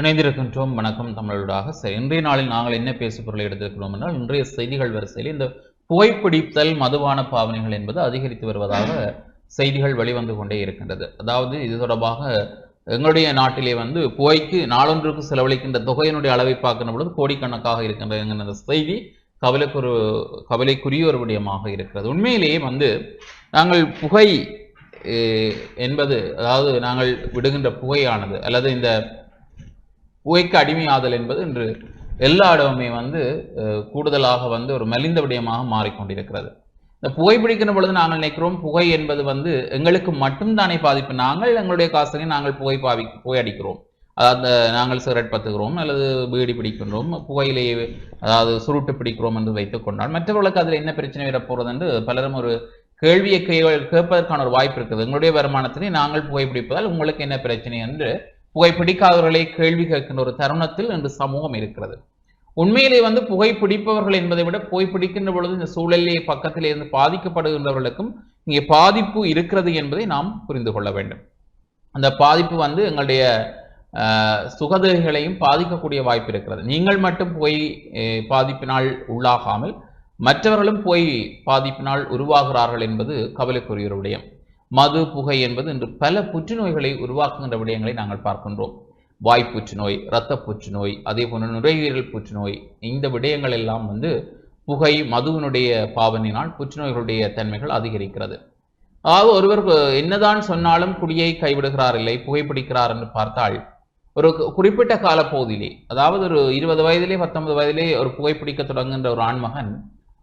இணைந்திருக்கின்றோம். வணக்கம் தமிழோடாக சரி இன்றைய நாளில் நாங்கள் என்ன பேசு பொருளை எடுத்திருக்கிறோம் என்றால் இன்றைய செய்திகள் வரிசையில் இந்த புகைப்பிடித்தல் மதுபான பாவனைகள் என்பது அதிகரித்து வருவதாக செய்திகள் வெளிவந்து கொண்டே இருக்கின்றது. அதாவது இது தொடர்பாக எங்களுடைய நாட்டிலே வந்து புகைக்கு நாளொன்றுக்கு செலவழிக்கின்ற தொகையினுடைய அளவை பார்க்கின்ற பொழுது கோடிக்கணக்காக இருக்கின்ற அந்த செய்தி கவலைக்குரு கவலைக்குரிய ஒரு விடயமாக இருக்கிறது. உண்மையிலேயே வந்து நாங்கள் புகை என்பது அதாவது நாங்கள் விடுகின்ற புகையானது அல்லது இந்த புகைக்கு அடிமையாதல் என்பது இன்று எல்லா இடமுமே வந்து கூடுதலாக வந்து ஒரு மலிந்த விடயமாக மாறிக்கொண்டிருக்கிறது. இந்த புகைப்பிடிக்கிற பொழுது நாங்கள் நினைக்கிறோம் புகை என்பது வந்து எங்களுக்கு மட்டும்தானே பாதிப்பு. நாங்கள் எங்களுடைய காசுகளை நாங்கள் புகை பாவி புகை அடிக்கிறோம். அதாவது நாங்கள் சிகரெட் பத்துகிறோம் அல்லது பீடி பிடிக்கின்றோம் புகையிலேயே அதாவது சுருட்டு பிடிக்கிறோம் என்று வைத்துக் கொண்டால் மற்றவர்களுக்கு அதில் என்ன பிரச்சனை வரப்போகிறது என்று பலரும் ஒரு கேள்வியை கே- கேட்பதற்கான ஒரு வாய்ப்பு இருக்குது. எங்களுடைய வருமானத்தினை நாங்கள் புகைப்பிடிப்பதால் உங்களுக்கு என்ன பிரச்சனை என்று புகைப்பிடிக்காதவர்களை கேள்வி கேட்கின்ற ஒரு தருணத்தில் இன்று சமூகம் இருக்கிறது. உண்மையிலே வந்து புகைப்பிடிப்பவர்கள் என்பதை விட புகைப்பிடிக்கின்ற பொழுது இந்த சூழலிலே பக்கத்திலே இருந்து பாதிக்கப்படுகின்றவர்களுக்கும் இங்கே பாதிப்பு இருக்கிறது என்பதை நாம் புரிந்து கொள்ள வேண்டும். அந்த பாதிப்பு வந்து எங்களுடைய ஆஹ், பாதிக்கக்கூடிய வாய்ப்பு இருக்கிறது. நீங்கள் மட்டும் புகை பாதிப்பினால் உள்ளாகாமல் மற்றவர்களும் புகை பாதிப்பினால் உருவாகிறார்கள் என்பது கவலைக்குரிய விடயம். மது புகை என்பது இன்று பல புற்றுநோய்களை உருவாக்குகின்ற விடயங்களை நாங்கள் பார்க்கின்றோம். வாய் புற்றுநோய் இரத்த புற்றுநோய் அதே போன்ற நுரையீரல் புற்றுநோய் இந்த விடயங்கள் எல்லாம் வந்து புகை மதுவினுடைய பாவனையினால் புற்றுநோய்களுடைய தன்மைகள் அதிகரிக்கிறது. அதாவது ஒருவர் என்னதான் சொன்னாலும் குடியை கைவிடுகிறார் இல்லை புகைப்பிடிக்கிறார் என்று பார்த்தால் ஒரு கு- குறிப்பிட்ட காலப்பகுதியிலே அதாவது ஒரு இருபது வயதிலே பத்தொன்பது வயதிலே ஒரு புகைப்பிடிக்க தொடங்குகின்ற ஒரு ஆண்மகன்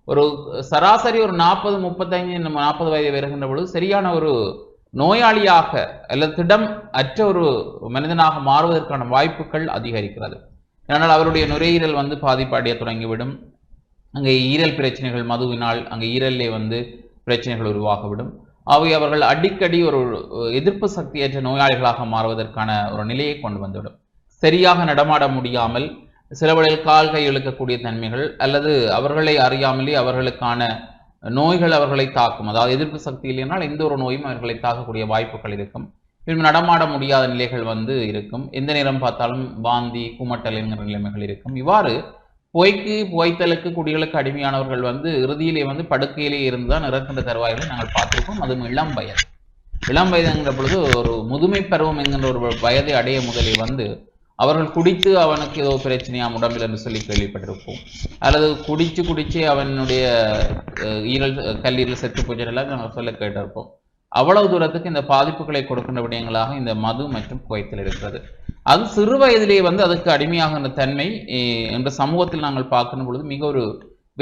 ஒரு சராசரி ஒரு நாற்பது முப்பத்தைந்து நாற்பது வயது வருகின்ற பொழுது சரியான ஒரு நோயாளியாக அல்லது திடம் அற்ற ஒரு மனிதனாக மாறுவதற்கான வாய்ப்புகள் அதிகரிக்கிறது. ஏனால் அவருடைய நுரையீரல் வந்து பாதிப்படைய தொடங்கிவிடும். அங்கே ஈரல் பிரச்சனைகள் மதுவினால் அங்கே ஈரல்லே வந்து பிரச்சனைகள் உருவாகிவிடும். அவை அவர்கள் அடிக்கடி ஒரு எதிர்ப்பு சக்தியற்ற நோயாளிகளாக மாறுவதற்கான ஒரு நிலையை கொண்டு வந்துவிடும். சரியாக நடமாட முடியாமல் சிலவழில் கால் கை இழுக்கக்கூடிய தன்மைகள் அல்லது அவர்களை அறியாமலே அவர்களுக்கான நோய்கள் அவர்களை தாக்கும். அதாவது எதிர்ப்பு சக்தி இல்லைனால் எந்த ஒரு நோயும் அவர்களை தாக்கக்கூடிய வாய்ப்புகள் இருக்கும். இன்னும் நடமாட முடியாத நிலைகள் வந்து இருக்கும். எந்த நேரம் பார்த்தாலும் வாந்தி குமட்டல் என்கிற நிலைமைகள் இருக்கும். இவ்வாறு பொய்க்கு பொய்த்தலுக்கு குடிகளுக்கு அடிமையானவர்கள் வந்து இறுதியிலே வந்து படுக்கையிலே இருந்து தான் இறக்கின்ற தருவாய்களை நாங்கள் பார்த்திருக்கோம். அதுவும் இளம் வயது. இளம் வயதுங்கிற பொழுது ஒரு முதுமை பருவம் என்கின்ற ஒரு வயதை அடைய முதலில் வந்து அவர்கள் குடித்து அவனுக்கு ஏதோ பிரச்சனையாம் உடம்பில் என்று சொல்லி கேள்விப்பட்டிருப்போம். அல்லது குடிச்சு குடிச்சு அவனுடைய ஈரல் கல்லீரல் செத்து போச்செல்லாம் நாங்கள் சொல்ல கேட்டிருப்போம். அவ்வளவு தூரத்துக்கு இந்த பாதிப்புகளை கொடுக்கின்ற விடயங்களாக இந்த மது மற்றும் குவைத்தில் இருக்கிறது. அது சிறு வயதிலேயே வந்து அதுக்கு அடிமையாகின்ற தன்மை என்ற சமூகத்தில் நாங்கள் பார்க்கும் பொழுது மிக ஒரு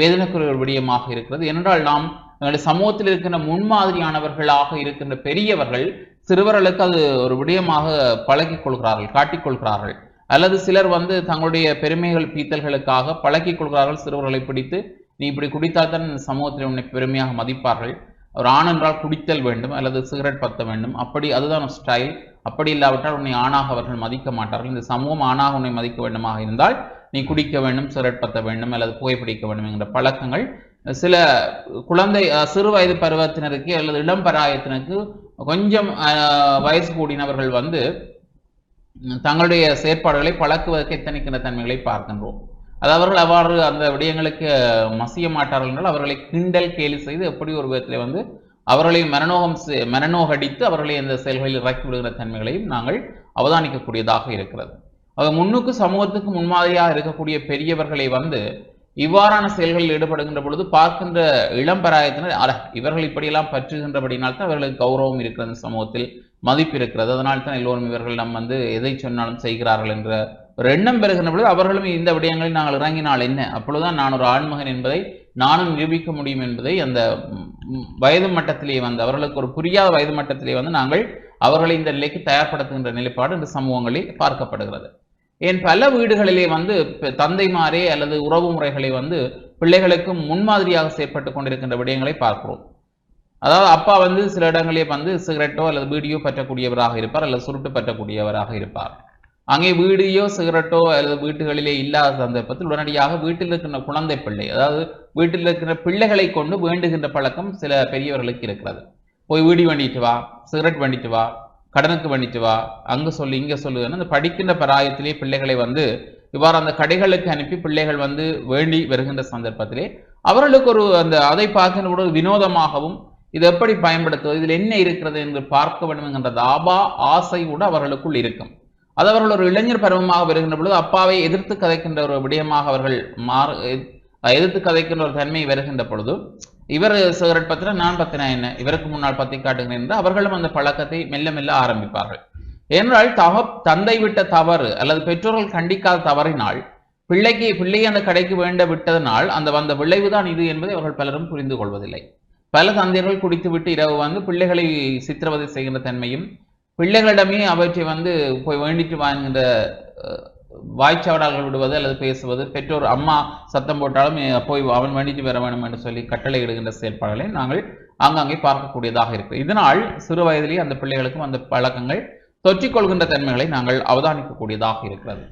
வேதனைக்குரிய ஒரு விடயமாக இருக்கிறது. ஏனென்றால் நாம் எங்களுடைய சமூகத்தில் இருக்கின்ற முன்மாதிரியானவர்களாக இருக்கின்ற பெரியவர்கள் சிறுவர்களுக்கு அது ஒரு விடயமாக பழகிக் கொள்கிறார்கள் காட்டிக் கொள்கிறார்கள். அல்லது சிலர் வந்து தங்களுடைய பெருமைகள் பீத்தல்களுக்காக பழக்கிக் கொள்கிறார்கள் சிறுவர்களை பிடித்து. நீ இப்படி குடித்தால் தான் சமூகத்தில் உன்னை பெருமையாக மதிப்பார்கள். ஒரு ஆண் என்றால் குடித்தல் வேண்டும் அல்லது சிகரெட் பத்த வேண்டும். அப்படி அதுதான் ஒரு ஸ்டைல் அப்படி இல்லாவிட்டால் உன்னை ஆணாக அவர்கள் மதிக்க மாட்டார்கள். இந்த சமூகம் ஆணாக உன்னை மதிக்க வேண்டுமாக இருந்தால் நீ குடிக்க வேண்டும் சிகரெட் பத்த வேண்டும் அல்லது புகைப்பிடிக்க வேண்டும் என்கிற பழக்கங்கள். சில குழந்தை சிறு வயது பருவத்தினருக்கு அல்லது இளம் பராயத்தினருக்கு கொஞ்சம் வயசு கூடினவர்கள் வந்து தங்களுடைய செயற்பாடுகளை பழக்குவதற்கு எத்தனைக்கின்ற தன்மைகளை பார்க்கின்றோம். அது அவர்கள் அவ்வாறு அந்த விடயங்களுக்கு மசிய மாட்டார்கள் என்றால் அவர்களை கிண்டல் கேலி செய்து எப்படி ஒரு விதத்தில் வந்து அவர்களை மரணோகம் செ- அவர்களை அந்த செயல்களில் இறக்கி விடுகிற தன்மைகளையும் நாங்கள் அவதானிக்கக்கூடியதாக இருக்கிறது. ஆக முன்னுக்கு சமூகத்துக்கு முன்மாதிரியாக இருக்கக்கூடிய பெரியவர்களை வந்து இவ்வாறான செயல்களில் ஈடுபடுகின்ற பொழுது பார்க்கின்ற இளம் பராயத்தினர் அட இவர்கள் இப்படியெல்லாம் பற்றுகின்றபடினால் தான் அவர்களுக்கு கௌரவம் இருக்கிறது இந்த சமூகத்தில் மதிப்பு இருக்கிறது. அதனால் தான் எல்லோரும் இவர்கள் நம் வந்து எதை சொன்னாலும் செய்கிறார்கள் என்ற ஒரு எண்ணம் பெறுகின்ற பொழுது அவர்களும் இந்த விடயங்களில் நாங்கள் இறங்கினால் என்ன? அப்பொழுதுதான் நான் ஒரு ஆண்மகன் என்பதை நானும் நிரூபிக்க முடியும் என்பதை அந்த வயது மட்டத்திலேயே வந்து அவர்களுக்கு ஒரு புரியாத வயது மட்டத்திலே வந்து நாங்கள் அவர்களை இந்த நிலைக்கு தயார்படுத்துகின்ற நிலைப்பாடு இந்த சமூகங்களில் பார்க்கப்படுகிறது. ஏன் பல வீடுகளிலே வந்து பெ- தந்தைமாரே அல்லது உறவு முறைகளை வந்து பிள்ளைகளுக்கு முன்மாதிரியாக செயற்பட்டு கொண்டிருக்கின்ற விடயங்களை பார்க்கிறோம். அதாவது அப்பா வந்து சில இடங்களே வந்து சிகரெட்டோ அல்லது வீடியோ பற்றக்கூடியவராக இருப்பார் அல்லது சுருட்டு பற்றக்கூடியவராக இருப்பார். அங்கே வீடியோ சிகரெட்டோ அல்லது வீட்டுகளிலே இல்லாத சந்தர்ப்பத்தில் உடனடியாக வீட்டில் இருக்கின்ற குழந்தை பிள்ளை அதாவது வீட்டில் இருக்கிற பிள்ளைகளை கொண்டு வேண்டுகின்ற பழக்கம் சில பெரியவர்களுக்கு இருக்கிறது. போய் வீடி வேண்டிட்டு வா சிகரெட் வேண்டிட்டு வா கடனுக்கு வண்டித்து வா அங்கே சொல்லு இங்கே சொல்லுன்னு அந்த படிக்கின்ற பராயத்திலே பிள்ளைகளை வந்து இவ்வாறு அந்த கடைகளுக்கு அனுப்பி பிள்ளைகள் வந்து வேண்டி வருகின்ற சந்தர்ப்பத்திலே அவர்களுக்கு ஒரு அந்த அதை பார்க்கின்ற ஒரு வினோதமாகவும் இது எப்படி பயன்படுத்துவது இதில் என்ன இருக்கிறது என்று பார்க்க வேண்டும் என்கின்ற தாபா ஆசை கூட அவர்களுக்குள் இருக்கும். அது அவர்கள் ஒரு இளைஞர் பருவமாக வருகின்ற பொழுது அப்பாவை எதிர்த்து கதைக்கின்ற ஒரு விடயமாக அவர்கள் மாறு எதிர்த்து கதைக்கின்ற ஒரு தன்மை வருகின்ற பொழுது இவர் சிகரெட் பத்தின நான் பத்தினா என்ன? இவருக்கு முன்னால் பத்தி காட்டுகிறேன் என்று அவர்களும் அந்த பழக்கத்தை மெல்ல மெல்ல ஆரம்பிப்பார்கள். ஏனென்றால் தக தந்தை விட்ட தவறு அல்லது பெற்றோர்கள் கண்டிக்காத தவறினால் பிள்ளைக்கு பிள்ளையை அந்த கடைக்கு வேண்ட விட்டதனால் அந்த வந்த விளைவுதான் இது என்பதை அவர்கள் பலரும் புரிந்து கொள்வதில்லை. பல தந்தையர்கள் குடித்துவிட்டு இரவு வந்து பிள்ளைகளை சித்திரவதை செய்கின்ற தன்மையும் பிள்ளைகளிடமே அவற்றை வந்து போய் வேண்டிட்டு வாங்குகின்ற வாய்ச்சவடால்கள் விடுவது அல்லது பேசுவது பெற்றோர் அம்மா சத்தம் போட்டாலும் போய் அவன் மன்னித்து பெற வேண்டும் என்று சொல்லி கட்டளை இடுகின்ற செயல்பாடுகளை நாங்கள் ஆங்காங்கே பார்க்கக்கூடியதாக இருக்கு. இதனால் சிறு வயதிலேயே அந்த பிள்ளைகளுக்கும் அந்த பழக்கங்கள் தொற்றிக்கொள்கின்ற தன்மைகளை நாங்கள் அவதானிக்கக்கூடியதாக இருக்கிறது.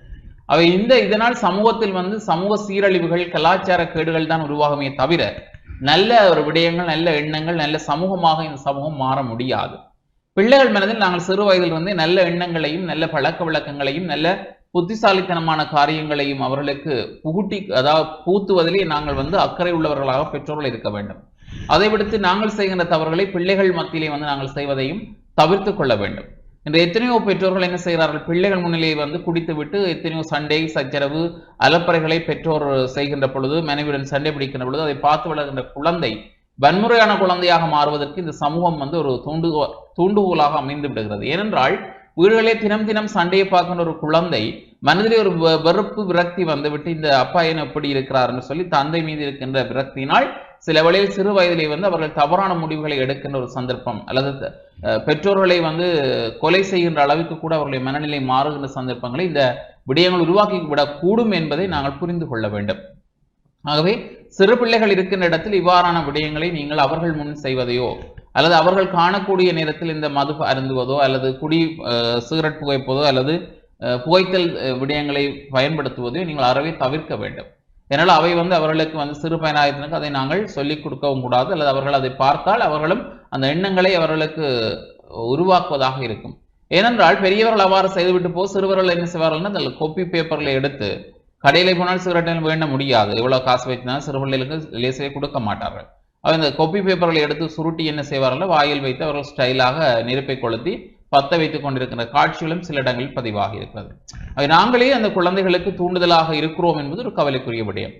அவை இந்த இதனால் சமூகத்தில் வந்து சமூக சீரழிவுகள் கலாச்சார கேடுகள் தான் உருவாகுமே தவிர நல்ல ஒரு விடயங்கள் நல்ல எண்ணங்கள் நல்ல சமூகமாக இந்த சமூகம் மாற முடியாது. பிள்ளைகள் மனதில் நாங்கள் சிறு வயதில் வந்து நல்ல எண்ணங்களையும் நல்ல பழக்க வழக்கங்களையும் நல்ல புத்திசாலித்தனமான காரியங்களையும் அவர்களுக்கு புகுட்டி அதாவது பூத்துவதிலே நாங்கள் வந்து அக்கறை உள்ளவர்களாக பெற்றோர்கள் இருக்க வேண்டும். அதை விடுத்து நாங்கள் செய்கின்ற தவறுகளை பிள்ளைகள் மத்தியிலே வந்து நாங்கள் செய்வதையும் தவிர்த்து கொள்ள வேண்டும். இன்று எத்தனையோ பெற்றோர்கள் என்ன செய்கிறார்கள்? பிள்ளைகள் முன்னிலையை வந்து குடித்து விட்டு எத்தனையோ சண்டை சச்சரவு அலப்பறைகளை பெற்றோர் செய்கின்ற பொழுது மனைவியுடன் சண்டை பிடிக்கின்ற பொழுது அதை பார்த்து வளர்கின்ற குழந்தை வன்முறையான குழந்தையாக மாறுவதற்கு இந்த சமூகம் வந்து ஒரு தூண்டுகோ தூண்டுகோலாக அமைந்து விடுகிறது. ஏனென்றால் வீடுகளே தினம் தினம் சண்டையை பார்க்கணும் ஒரு குழந்தை மனதிலே ஒரு வெறுப்பு விரக்தி வந்துவிட்டு இந்த அப்பா ஏன் எப்படி இருக்கிறார்னு சொல்லி தந்தை மீது இருக்கின்ற விரக்தியினால் சில வழியில் சிறு வயதிலே வந்து அவர்கள் தவறான முடிவுகளை எடுக்கின்ற ஒரு சந்தர்ப்பம் அல்லது அஹ், பெற்றோர்களை வந்து கொலை செய்கின்ற அளவுக்கு கூட அவர்களுடைய மனநிலை மாறுகின்ற சந்தர்ப்பங்களை இந்த விடயங்கள் உருவாக்கி விடக்கூடும் என்பதை நாங்கள் புரிந்து கொள்ள வேண்டும். ஆகவே சிறு பிள்ளைகள் இருக்கின்ற இடத்தில் இவ்வாறான விடயங்களை நீங்கள் அவர்கள் முன் செய்வதையோ அல்லது அவர்கள் காணக்கூடிய நேரத்தில் இந்த மது அருந்துவதோ அல்லது குடி சிகரெட் புகைப்பதோ அல்லது புகைத்தல் விடயங்களை பயன்படுத்துவதையோ நீங்கள் அறவே தவிர்க்க வேண்டும். ஏனால் அவை வந்து அவர்களுக்கு வந்து சிறு பயனாயத்தினுக்கு அதை நாங்கள் சொல்லிக் கொடுக்கவும் கூடாது. அல்லது அவர்கள் அதை பார்த்தால் அவர்களும் அந்த எண்ணங்களை அவர்களுக்கு உருவாக்குவதாக இருக்கும். ஏனென்றால் பெரியவர்கள் அவ்வாறு செய்துவிட்டு போ சிறுவர்கள் என்ன செய்வார்கள்னா அந்த கோப்பி பேப்பர்களை எடுத்து கடையில் போனால் சிகரெட்டில் வேண்ட முடியாது. எவ்வளோ காசு வைத்தினாலும் சிறு பிள்ளைகளுக்கு லேசிலே கொடுக்க மாட்டார்கள். அந்த கொப்பி பேப்பர்களை எடுத்து சுருட்டி என்ன செய்வார்கள் வாயில் வைத்து அவர்கள் ஸ்டைலாக நெருப்பை கொளுத்தி பத்த வைத்துக் கொண்டிருக்கிற காட்சிகளும் சில இடங்களில் பதிவாகி இருக்கிறது. நாங்களே அந்த குழந்தைகளுக்கு தூண்டுதலாக இருக்கிறோம் என்பது ஒரு கவலைக்குரிய விடயம்.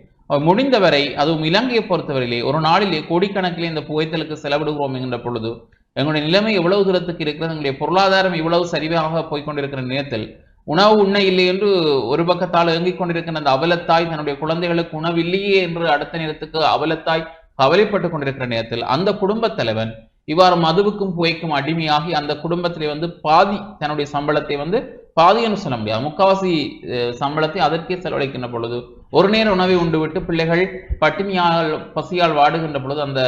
முடிந்தவரை அதுவும் இலங்கையை பொறுத்தவரையிலே ஒரு நாளிலே கோடிக்கணக்கிலே இந்த புகைத்தலுக்கு செலவிடுகிறோம் என்கின்ற பொழுது எங்களுடைய நிலைமை எவ்வளவு தூரத்துக்கு இருக்கிறது எங்களுடைய பொருளாதாரம் இவ்வளவு சரிவாக போய்கொண்டிருக்கிற நேரத்தில் உணவு உண்ண இல்லை என்று ஒரு பக்கத்தால் இயங்கிக் கொண்டிருக்கிற அந்த அவலத்தாய் தன்னுடைய குழந்தைகளுக்கு உணவு இல்லையே என்று அடுத்த நேரத்துக்கு அவலத்தாய் கவலைப்பட்டு கொண்டிருக்கிற நேரத்தில் அந்த குடும்பத் தலைவன் இவ்வாறு மதுவுக்கும் புகைக்கும் அடிமையாகி அந்த குடும்பத்திலே வந்து பாதி தன்னுடைய சம்பளத்தை வந்து பாதின்னு சொல்ல முடியாது. முக்காவாசி சம்பளத்தை அதற்கே செலவழிக்கின்ற பொழுது ஒரு நேர உணவை உண்டுவிட்டு பிள்ளைகள் பட்டினியால் பசியால் வாடுகின்ற பொழுது அந்த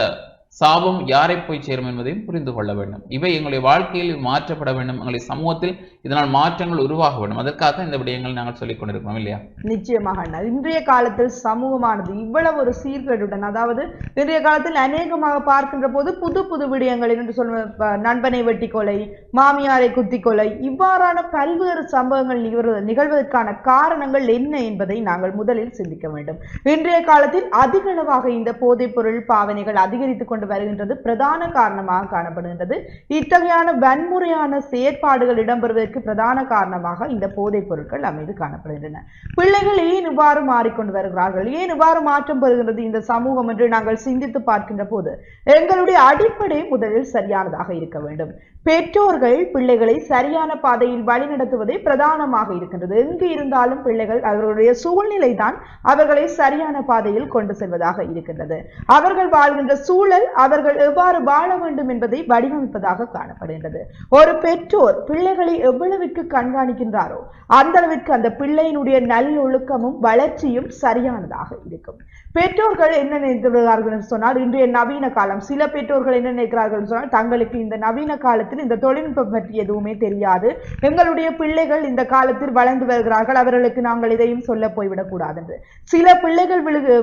சாபம் யாரை போய் சேரும் என்பதையும் புரிந்து கொள்ள வேண்டும். இவை எங்களுடைய வாழ்க்கையில் மாற்றப்பட வேண்டும். எங்களுடைய சமூகத்தில் இதனால் மாற்றங்கள் உருவாக வேண்டும். அதற்காக இந்த விடயங்கள் நாங்கள் சொல்லிக் கொண்டிருக்கோம் இல்லையா? நிச்சயமாக இன்றைய காலத்தில் சமூகமானது இவ்வளவு ஒரு சீர்கேடுடன் அதாவது இன்றைய காலத்தில் அநேகமாக பார்க்கின்ற போது புது புது விடயங்கள் என்று சொல்ல நண்பனை வெட்டி கொலை மாமியாரை குத்தி கொலை இவ்வாறான பல்வேறு சம்பவங்கள் நிகழ்வு- நிகழ்வதற்கான காரணங்கள் என்ன என்பதை நாங்கள் முதலில் சிந்திக்க வேண்டும். இன்றைய காலத்தில் அதிகளவாக இந்த போதைப் பொருள் பாவனைகள் அதிகரித்துக் கொண்டு வருகின்றது. பிரதான காரணமாக காணப்படுகின்றது. இத்தகையான வன்முறையான செயற்பாடுகள் இடம்பெறுவதற்கு பிரதான காரணமாக இந்த போதைப் பொருட்கள் அமைந்து காணப்படுகின்றன. பிள்ளைகள் ஏன் இவ்வாறு மாறிக்கொண்டு வருகிறார்கள்? ஏன் இவ்வாறு மாற்றம் பெறுகின்றது இந்த சமூகம் என்று நாங்கள் சிந்தித்து பார்க்கின்ற போது எங்களுடைய அடிப்படை முதலில் சரியானதாக இருக்க வேண்டும். பெற்றோர்கள் பிள்ளைகளை சரியான பாதையில் வழிநடத்துவதே பிரதானமாக இருக்கின்றது. எங்கு இருந்தாலும் பிள்ளைகள் அவர்களுடைய சூழ்நிலை தான் அவர்களை சரியான பாதையில் கொண்டு செல்வதாக இருக்கின்றது. அவர்கள் வாழ்கின்ற சூழல் அவர்கள் எவ்வாறு வாழ வேண்டும் என்பதை வடிவமைப்பதாக காணப்படுகின்றது. ஒரு பெற்றோர் பிள்ளைகளை எவ்வளவிற்கு கண்காணிக்கின்றாரோ அந்த அளவிற்கு அந்த பிள்ளையினுடைய நல்லொழுக்கமும் வளர்ச்சியும் சரியானதாக இருக்கும். பெற்றோர்கள் என்ன நினைக்கிறார்கள் சொன்னால் இன்றைய நவீன காலம் சில பெற்றோர்கள் என்ன நினைக்கிறார்கள் சொன்னால் தங்களுக்கு இந்த நவீன காலத்தில் இந்த தொழில்நுட்பம் பற்றி எதுவுமே தெரியாது. எங்களுடைய பிள்ளைகள் இந்த காலத்தில் வளர்ந்து வருகிறார்கள் அவர்களுக்கு நாங்கள் இதையும் சொல்ல போய்விடக்கூடாது என்று. சில பிள்ளைகள் விழுகு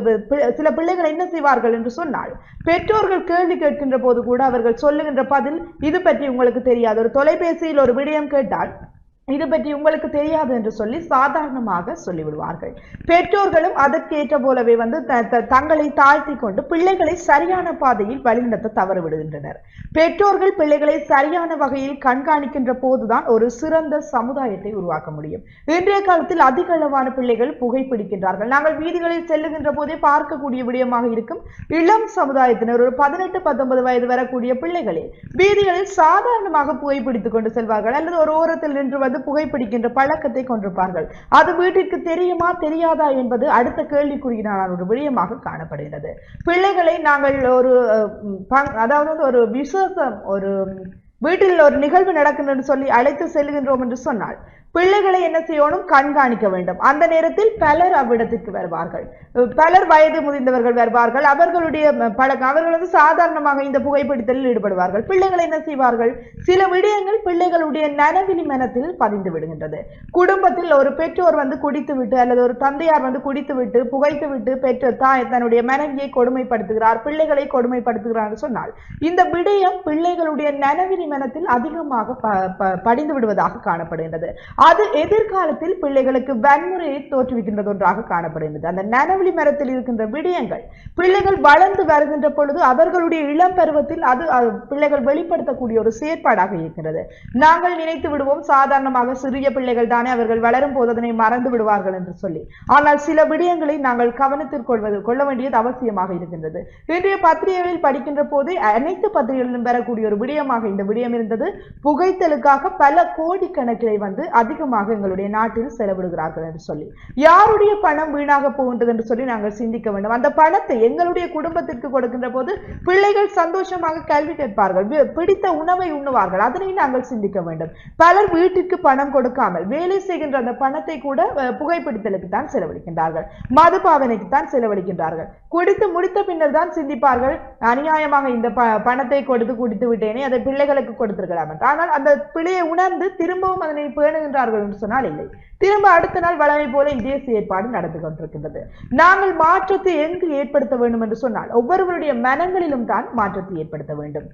சில பிள்ளைகள் என்ன செய்வார்கள் என்று சொன்னால் பெற்றோர்கள் பெற்றோர்கள் கேள்வி கேட்கின்ற போது கூட அவர்கள் சொல்லுகின்ற பதில் இது பற்றி உங்களுக்கு தெரியாது. ஒரு தொலைபேசியில் ஒரு விடயம் கேட்டால் இது பற்றி உங்களுக்கு தெரியாது என்று சொல்லி சாதாரணமாக சொல்லிவிடுவார்கள். பெற்றோர்களும் அதற்கேற்ற போலவே வந்து தங்களை தாழ்த்தி கொண்டு பிள்ளைகளை சரியான பாதையில் வழிநடத்த தவறு விடுகின்றனர் பெற்றோர்கள் பிள்ளைகளை சரியான வகையில் கண்காணிக்கின்ற போதுதான் ஒரு சிறந்த சமுதாயத்தை உருவாக்க முடியும். இன்றைய காலத்தில் அதிக அளவான பிள்ளைகள் புகைப்பிடிக்கின்றார்கள். நாங்கள் வீதிகளில் செல்லுகின்ற போதே பார்க்கக்கூடிய விடயமாக இருக்கும் இளம் சமுதாயத்தினர் ஒரு பதினெட்டு பத்தொன்பது வயது வரக்கூடிய பிள்ளைகளே வீதிகளில் சாதாரணமாக புகைப்பிடித்துக் கொண்டு செல்வார்கள். அல்லது ஒரு ஓரத்தில் நின்று வந்து புகைப்பிடிக்கின்ற பழக்கத்தை கொண்டிருப்பார்கள். அது வீட்டிற்கு தெரியுமா தெரியாதா என்பது அடுத்த கேள்விக்குறியினான ஒரு விடயமாக காணப்படுகிறது. பிள்ளைகளை நாங்கள் ஒரு அதாவது வந்து ஒரு விசேஷம் ஒரு வீட்டில் ஒரு நிகழ்வு நடக்கின்றது சொல்லி அழைத்து செல்கின்றோம் என்று சொன்னால் பிள்ளைகளை என்ன செய்யணும்? கண்காணிக்க வேண்டும். அந்த நேரத்தில் பலர் அவ்விடத்திற்கு வருவார்கள். பலர் வயது முதிர்ந்தவர்கள் வருவார்கள். அவர்களுடைய பழக்கம் அவர்கள் வந்து சாதாரணமாக இந்த புகைப்பிடித்தலில் ஈடுபடுவார்கள். பிள்ளைகள் என்ன செய்வார்கள்? சில விடயங்கள் பிள்ளைகளுடைய நனவிலி மனத்தில் பதிந்து விடுகின்றது. குடும்பத்தில் ஒரு பெற்றோர் வந்து குடித்து விட்டு அல்லது ஒரு தந்தையார் வந்து குடித்து விட்டு புகைத்து விட்டு பெற்ற தாய் தன்னுடைய மனைவியை கொடுமைப்படுத்துகிறார் பிள்ளைகளை கொடுமைப்படுத்துகிறார் சொன்னால் இந்த விடயம் பிள்ளைகளுடைய நனவிலி மனத்தில் அதிகமாக படிந்து விடுவதாக காணப்படுகின்றது. அது எதிர்காலத்தில் பிள்ளைகளுக்கு வன்முறையை தோற்றுவிக்கின்றது ஒன்றாக காணப்படுகின்றது. அந்த நனவழி மரத்தில் இருக்கின்ற விடயங்கள் பிள்ளைகள் வளர்ந்து வருகின்ற பொழுது அவர்களுடைய இளம் பருவத்தில் அது பிள்ளைகள் வெளிப்படுத்தக்கூடிய ஒரு செயற்பாடாக இருக்கின்றது. நாங்கள் நினைத்து விடுவோம் சாதாரணமாக சிறிய பிள்ளைகள் தானே அவர்கள் வளரும் போது அதனை மறந்து விடுவார்கள் என்று சொல்லி. ஆனால் சில விடயங்களை நாங்கள் கவனத்தில் கொள்வது கொள்ள வேண்டியது அவசியமாக இருக்கின்றது. இன்றைய பத்திரிகைகளில் படிக்கின்ற போது அனைத்து பத்திரிகைகளிலும் பெறக்கூடிய ஒரு விடயமாக இந்த விடயம் விடயம் இருந்தது புகைத்தலுக்காக பல கோடிக்கணக்கிலே வந்து அதிகமாக எங்களுடைய நாட்டில் செலவிடுகிறார்கள் என்று சொல்லி. யாருடைய பணம் வீணாக போகின்றது என்று சொல்லி நாங்கள் சிந்திக்க வேண்டும். அந்த பணத்தை எங்களுடைய குடும்பத்திற்கு கொடுக்கின்ற போது பிள்ளைகள் சந்தோஷமாக கல்வி கேட்பார்கள். பிடித்த உணவை உண்ணுவார்கள். அதனை நாங்கள் சிந்திக்க வேண்டும். பலர் வீட்டிற்கு பணம் கொடுக்காமல் வேலை செய்கின்ற அந்த பணத்தை கூட புகைப்பிடித்தலுக்கு தான் செலவழிக்கின்றார்கள். மதுபாவனைக்கு தான் செலவழிக்கின்றார்கள். குடித்து முடித்த பின்னர் தான் சிந்திப்பார்கள். அநியாயமாக இந்த பணத்தை கொடுத்து குடித்து விட்டேனே அதை பிள்ளைகளுக்கு கொடுத்திருக்கலாம் என்று. ஆனால் அந்த பிழையை உணர்ந்து திரும்பவும் அதனை பேணுகின்றார்கள் என்று சொன்னால் இல்லை. திரும்ப அடுத்த நாள் வளமை போல இதே செயற்பாடு நடந்து கொண்டிருக்கின்றது. நாங்கள் மாற்றத்தை எங்கு ஏற்படுத்த வேண்டும் என்று சொன்னால் ஒவ்வொருவருடைய மனங்களிலும் தான் மாற்றத்தை ஏற்படுத்த வேண்டும்.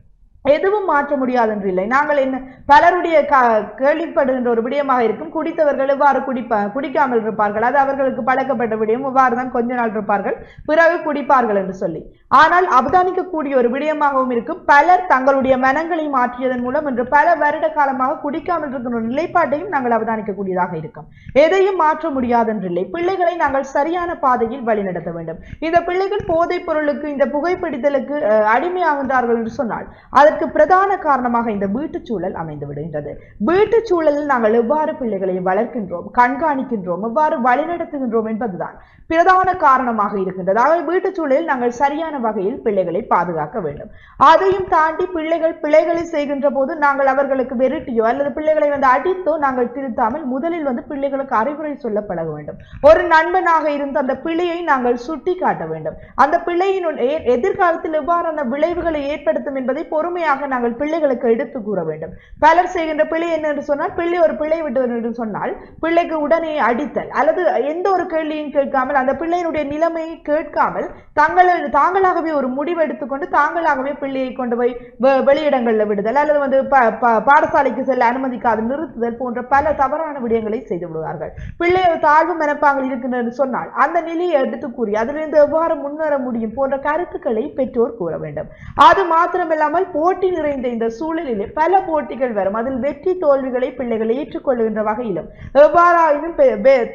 எதுவும் மாற்ற முடியாது என்று இல்லை. நாங்கள் என்ன பலருடைய க- கேள்விப்படுகின்ற ஒரு விடயமாக இருக்கும். குடித்தவர்கள் எவ்வாறு குடிப்ப குடிக்காமல் இருப்பார்கள்? அது அவர்களுக்கு பழக்கப்பட்ட விடயம். இவ்வாறு தான் கொஞ்ச நாள் இருப்பார்கள். பிறகு குடிப்பார்கள் என்று சொல்லி. ஆனால் அவதானிக்கக்கூடிய ஒரு விடயமாகவும் இருக்கும். பலர் தங்களுடைய மனங்களை மாற்றியதன் மூலம் இன்று பல வருட காலமாக குடிக்காமல் இருக்கின்ற ஒரு நிலைப்பாட்டையும் நாங்கள் அவதானிக்கக்கூடியதாக இருக்கும். எதையும் மாற்ற முடியாதென்றில்லை பிள்ளைகளை நாங்கள் சரியான பாதையில் வழிநடத்த வேண்டும். இந்த பிள்ளைகள் போதைப் பொருளுக்கு இந்த புகைப்பிடித்தலுக்கு அஹ், அடிமையாகின்றார்கள் என்று சொன்னால் அதற்கு பிரதான காரணமாக இந்த வீட்டுச் சூழல் அமைந்து விடுகின்றது வீட்டுச் சூழலில் நாங்கள் எவ்வாறு பிள்ளைகளை வளர்க்கின்றோம் கண்காணிக்கின்றோம் எவ்வாறு வழிநடத்துகின்றோம் என்பதுதான் பிரதான காரணமாக இருக்கின்றது. ஆகவே வீட்டுச் சூழலில் நாங்கள் சரியான வகையில் பிள்ளைகளை பாதுகாக்க வேண்டும். அதையும் தாண்டி பிள்ளைகள் பிள்ளைகளை செய்கின்ற போது நாங்கள் அவர்களுக்கு வெறுட்டியோ அல்லது பிள்ளைகளை வந்து அடித்தோ நாங்கள் திருத்தாமல் முதலில் வந்து பிள்ளைகளுக்கு அறிவுரை சொல்ல பழக வேண்டும். ஒரு நண்பனாக இருந்து அந்த பிழையை நாங்கள் சுட்டி காட்ட வேண்டும். அந்த பிள்ளையினுடைய எ- எதிர்காலத்தில் எவ்வாறான விளைவுகளை ஏற்படுத்தும் என்பதை பொறுமை முழுமையாக நாங்கள் பிள்ளைகளுக்கு எடுத்து கூற வேண்டும். பலர் செய்கின்ற பிள்ளை என்ன என்று சொன்னால் பிள்ளை ஒரு பிள்ளை விட்டு என்று சொன்னால் பிள்ளைக்கு உடனே அடித்தல் அல்லது எந்த ஒரு கேள்வியும் கேட்காமல் அந்த பிள்ளையினுடைய நிலைமையை கேட்காமல் தங்கள் தாங்களாகவே ஒரு முடிவு எடுத்துக்கொண்டு தாங்களாகவே பிள்ளையை கொண்டு போய் வெளியிடங்களில் விடுதல் அல்லது வந்து பாடசாலைக்கு செல்ல அனுமதிக்காது நிறுத்துதல் போன்ற பல தவறான விடயங்களை செய்து விடுவார்கள். பிள்ளை ஒரு தாழ்வு மனப்பாங்கள் இருக்கின்றது சொன்னால் அந்த நிலையை எடுத்து கூறி அதிலிருந்து எவ்வாறு முன்னேற முடியும் போன்ற கருத்துக்களை பெற்றோர் கூற வேண்டும். அது மாத்திரமில்லாமல் போட்டி நிறைந்த இந்த சூழலிலே பல போட்டிகள் வரும். அதில் வெற்றி தோல்விகளை பிள்ளைகள் ஏற்றுக்கொள்கின்ற வகையிலும் எவ்வாறாயினும்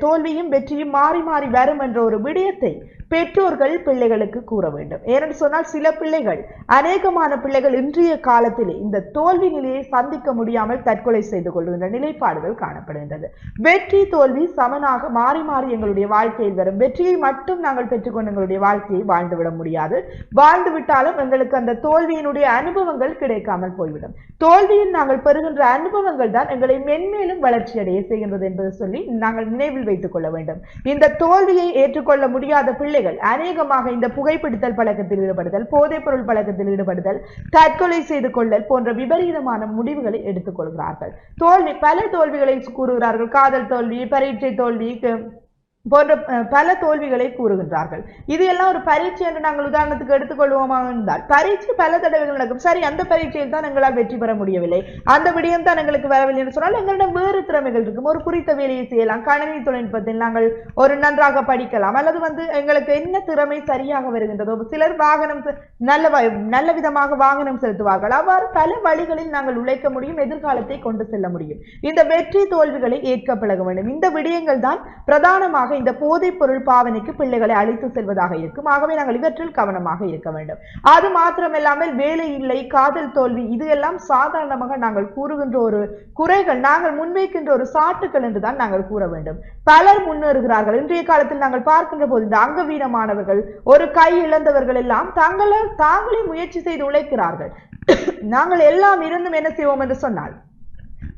தோல்வியும் வெற்றியும் மாறி மாறி வரும் என்ற ஒரு விடயத்தை பெற்றோர்கள் பிள்ளைகளுக்கு கூற வேண்டும். ஏனென்று சொன்னால் சில பிள்ளைகள் அநேகமான பிள்ளைகள் இன்றைய காலத்திலே இந்த தோல்வி நிலையை சந்திக்க முடியாமல் தற்கொலை செய்து கொள்கின்ற நிலைப்பாடுகள் காணப்படுகின்றது. வெற்றி தோல்வி சமனாக மாறி மாறி எங்களுடைய வாழ்க்கையில் வரும். வெற்றியை மட்டும் நாங்கள் பெற்றுக்கொண்டு எங்களுடைய வாழ்க்கையை வாழ்ந்துவிட முடியாது. வாழ்ந்து விட்டாலும் எங்களுக்கு அந்த தோல்வியினுடைய அனுபவங்கள் கிடைக்காமல் போய்விடும். தோல்வியில் நாங்கள் பெறுகின்ற அனுபவங்கள் தான் எங்களை மென்மேலும் வளர்ச்சி அடைய செய்கின்றது என்பதை சொல்லி நாங்கள் நினைவில் வைத்துக் கொள்ள வேண்டும். இந்த தோல்வியை ஏற்றுக்கொள்ள முடியாத பிள்ளைகள் அநேகமாக இந்த புகைப்பிடித்தல் பழக்கத்தில் ஈடுபடுதல் போதைப் பொருள் பழக்கத்தில் ஈடுபடுதல் தற்கொலை செய்து கொள்ளல் போன்ற விபரீதமான முடிவுகளை எடுத்துக் கொள்கிறார்கள். தோல்வி பல தோல்விகளை கூறுகிறார்கள். காதல் தோல்வி பரீட்சை தோல்வி போன்ற பல தோல்விகளை கூறுகின்றார்கள். இது எல்லாம் ஒரு பரீட்சை என்று நாங்கள் உதாரணத்துக்கு எடுத்துக்கொள்வோமா இருந்தால் பரீட்சை பல தடவைகள் நடக்கும். சரி அந்த பரீட்சையில் தான் எங்களால் வெற்றி பெற முடியவில்லை. அந்த விடயம் தான் எங்களுக்கு வரவில்லை என்று சொன்னால் எங்களிடம் வேறு திறமைகள் இருக்கும். ஒரு குறித்த வேலையை செய்யலாம். கணினி தொழில்நுட்பத்தில் நாங்கள் ஒரு நன்றாக படிக்கலாம். அல்லது வந்து எங்களுக்கு என்ன திறமை சரியாக வருகின்றதோ சிலர் வாகனம் நல்ல நல்ல விதமாக வாகனம் செலுத்துவார்கள். அவ்வாறு பல வழிகளில் நாங்கள் உழைக்க முடியும் எதிர்காலத்தை கொண்டு செல்ல முடியும். இந்த வெற்றி தோல்விகளை ஏற்க பழக வேண்டும். இந்த விடயங்கள் தான் பிரதானமாக இந்த போதைப் பொருள் பாவனைக்கு பிள்ளைகளை அழைத்து செல்வதாக இருக்கும். ஆகவே நாங்கள் இவற்றில் கவனமாக இருக்க வேண்டும். அது மாத்திரமில்லாமல் வேலை இல்லை காதல் தோல்வி இது எல்லாம் சாதாரணமாக நாங்கள் கூறுகின்ற ஒரு குறைகள் நாங்கள் முன்வைக்கின்ற ஒரு சாட்டுக்கள் என்றுதான் நாங்கள் கூற வேண்டும். பலர் முன்னேறுகிறார்கள். இன்றைய காலத்தில் நாங்கள் பார்க்கின்ற போது இந்த அங்கவீனமானவர்கள் ஒரு கை இழந்தவர்கள் எல்லாம் தங்களை தாங்களே முயற்சி செய்து உழைக்கிறார்கள். நாங்கள் எல்லாம் இருந்தும் என்ன செய்வோம் என்று சொன்னால்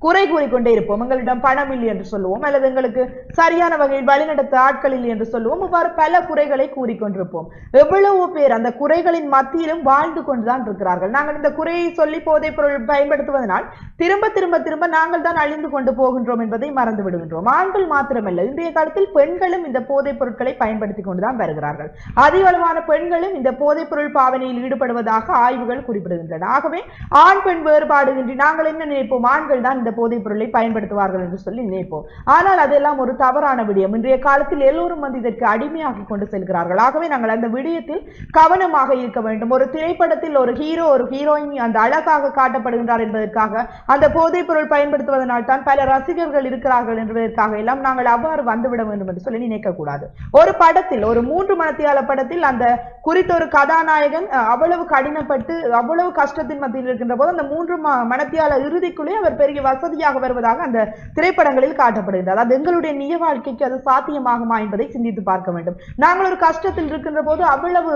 குறை கூறிக்கொண்டே இருப்போம். எங்களிடம் பணம் இல்லை என்று சொல்லுவோம். அல்லது எங்களுக்கு சரியான வகையில் வழிநடத்த ஆட்கள் இல்லை என்று சொல்லுவோம். இவ்வாறு பல குறைகளை கூறிக்கொண்டிருப்போம். எவ்வளவு பேர் அந்த குறைகளின் மத்தியிலும் வாழ்ந்து கொண்டுதான் இருக்கிறார்கள். நாங்கள் இந்த குறையை சொல்லி போதைப் பொருள் பயன்படுத்துவதனால் திரும்ப திரும்ப திரும்ப நாங்கள் தான் அழிந்து கொண்டு போகின்றோம் என்பதை மறந்து விடுகின்றோம். ஆண்கள் மாத்திரமல்ல. இன்றைய காலத்தில் பெண்களும் இந்த போதைப் பொருட்களை பயன்படுத்தி கொண்டுதான் வருகிறார்கள். அதிகளவான பெண்களும் இந்த போதைப் பொருள் பாவனையில் ஈடுபடுவதாக ஆய்வுகள் குறிப்பிடுகின்றன. ஆகவே ஆண் பெண் வேறுபாடு இன்றி நாங்கள் என்ன நினைப்போம்? ஆண்கள் தான் இந்த போதைப் பொருளை பயன்படுத்துவார்கள் என்று சொல்லி நினைப்போம். ஆனால் அதெல்லாம் ஒரு தவறான விடயம். இன்றைய காலத்தில் எல்லோரும் வந்து இதற்கு அடிமையாகி கொண்டு செல்கிறார்கள். ஆகவே நாங்கள் அந்த விடயத்தில் கவனமாக இருக்க வேண்டும். ஒரு திரைப்படத்தில் ஒரு ஹீரோ ஒரு ஹீரோயின் அந்த அழகாக காட்டப்படுகின்றார் என்பதற்காக அந்த போதைப் பொருள் பயன்படுத்துவதனால் தான் பல ரசிகர்கள் இருக்கிறார்கள் என்பதற்காக எல்லாம் நாங்கள் அவ்வாறு வந்துவிட வேண்டும் என்று சொல்லி நினைக்கக்கூடாது ஒரு படத்தில் ஒரு மூன்று மணத்தியால படத்தில் அந்த குறித்த ஒரு கதாநாயகன் அவ்வளவு கடினப்பட்டு அவ்வளவு கஷ்டத்தின் மத்தியில் இருக்கின்ற போது அந்த மூன்று ம- இறுதிக்குள்ளே அவர் பெரிய வசதியாக வருவதாக அந்த திரைப்படங்களில் காட்டப்படுகின்றது அது எங்களுடைய நிய வாழ்க்கைக்கு அது சாத்தியமாகுமா என்பதை சிந்தித்து பார்க்க வேண்டும். நாங்கள் ஒரு கஷ்டத்தில் இருக்கின்ற போது அவ்வளவு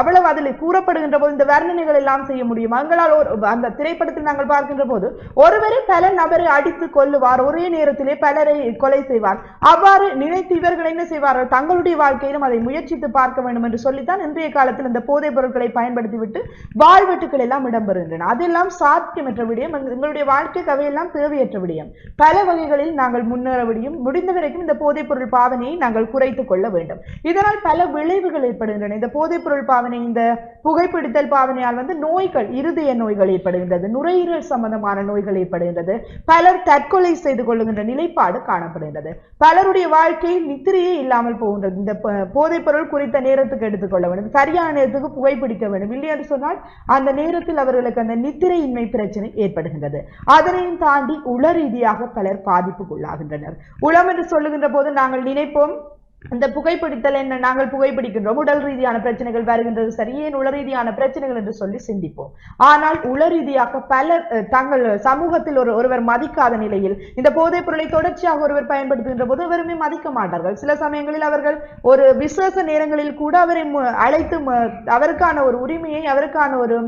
அவ்வளவு அதில் கூறப்படுகின்ற போது இந்த வர்ணனைகள் எல்லாம் செய்ய முடியும்? எங்களால் ஒரு அந்த திரைப்படத்தில் நாங்கள் பார்க்கின்ற போது ஒருவரை பல நபரை அடித்து கொல்லுவார். ஒரே நேரத்திலே பலரை கொலை செய்வார். அவ்வாறு நினைத்து இவர்கள் என்ன செய்வார்கள்? தங்களுடைய வாழ்க்கையிலும் அதை முயற்சித்து பார்க்க வேண்டும் என்று சொல்லித்தான் இன்றைய காலத்தில் இந்த போதைப் பொருட்களை பயன்படுத்திவிட்டு வாழ்வெட்டுக்கள் எல்லாம் இடம்பெறுகின்றன. அதெல்லாம் சாத்தியமற்ற விடயம். எங்களுடைய வாழ்க்கை கவையில் எல்லாம் தேவையற்ற விடயம். பல வகைகளில் நாங்கள் முன்னேற முடியும் முடிந்த வரைக்கும் இந்த போதைப் பொருள் பாவனையை நாங்கள் குறைத்துக் கொள்ள வேண்டும். இதனால் பல விளைவுகள் ஏற்படுகின்றன. இந்த போதைப் பொருள் பாவனை இந்த புகைப்பிடித்தல் பாவனையால் வந்து நோய்கள் இருதய நோய்கள் ஏற்படுகின்றது. நுரையீரல் சம்பந்தமான நோய்கள் ஏற்படுகின்றது. பலர் தற்கொலை செய்து கொள்ளுகின்ற நிலைப்பாடு காணப்படுகின்றது. பலருடைய வாழ்க்கையில் நித்திரையே இல்லாமல் போகின்றது. இந்த ப- போதைப் பொருள் குறித்த நேரத்துக்கு எடுத்துக்கொள்ள வேண்டும். சரியான நேரத்துக்கு புகைப்பிடிக்க வேண்டும். இல்லை என்று சொன்னால் அந்த நேரத்தில் அவர்களுக்கு அந்த நித்திரையின்மை பிரச்சனை ஏற்படுகின்றது. அதனையும் தாண்டி உள ரீதியாக பலர் பாதிப்புக்குள்ளாகின்றனர். உளம் என்று சொல்லுகின்ற போது நாங்கள் நினைப்போம் இந்த புகைப்பிடித்தல் என்ன நாங்கள் புகைப்பிடிக்கின்றோம். உடல் ரீதியான பிரச்சனைகள் வருகின்றது சரி ஏன் உள ரீதியான பிரச்சனைகள் என்று சொல்லி சிந்திப்போம். ஆனால் உள ரீதியாக பலர் தங்கள் சமூகத்தில் ஒரு ஒருவர் மதிக்காத நிலையில் இந்த போதைப் பொருளை தொடர்ச்சியாக ஒருவர் பயன்படுத்துகின்ற போது அவருமே மதிக்க மாட்டார்கள். சில சமயங்களில் அவர்கள் ஒரு விசேஷ நேரங்களில் கூட அவரை அழைத்து அவருக்கான ஒரு உரிமையை அவருக்கான ஒரு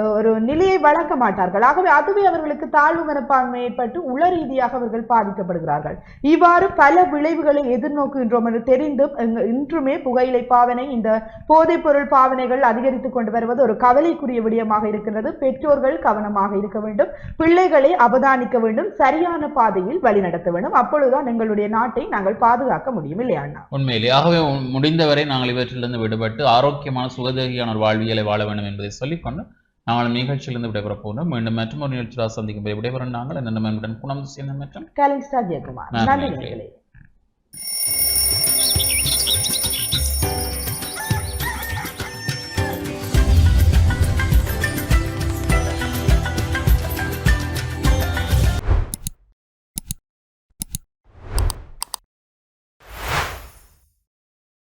ஒரு நிலையை வழங்க மாட்டார்கள். ஆகவே அதுவே அவர்களுக்கு தாழ்வு மனப்பான்மை ஏற்பட்டு உள ரீதியாக அவர்கள் பாதிக்கப்படுகிறார்கள். இவ்வாறு பல விளைவுகளை எதிர்நோக்குகின்றோம் என்று தெரிந்தும் இன்றுமே புகையிலை பாவனை இந்த போதைப் பொருள் பாவனைகள் அதிகரித்துக் கொண்டு வருவது ஒரு கவலைக்குரிய விடயமாக இருக்கிறது பெற்றோர்கள் கவனமாக இருக்க வேண்டும். பிள்ளைகளை அவதானிக்க வேண்டும். சரியான பாதையில் வழிநடத்த வேண்டும். அப்பொழுதுதான் எங்களுடைய நாட்டை நாங்கள் பாதுகாக்க முடியும். இல்லையா உண்மையிலே. ஆகவே முடிந்தவரை நாங்கள் இவற்றிலிருந்து விடுபட்டு ஆரோக்கியமான சுகதேகியான ஒரு வாழ்வியலை வாழ வேண்டும் என்பதை சொல்லிக்கொண்டு நாங்கள் நிகழ்ச்சியிலிருந்து விடைபெறப் போகிறோம் மீண்டும் மற்றும் ஒரு நிகழ்ச்சியாக சந்திக்கும் போது விடைபெறும் நாங்கள் என்ன மற்றும் குணம் செய்ய மற்றும் கலின்ஸ்டா ஜெயக்குமார் நன்றி. நன்றி நேயர்களே.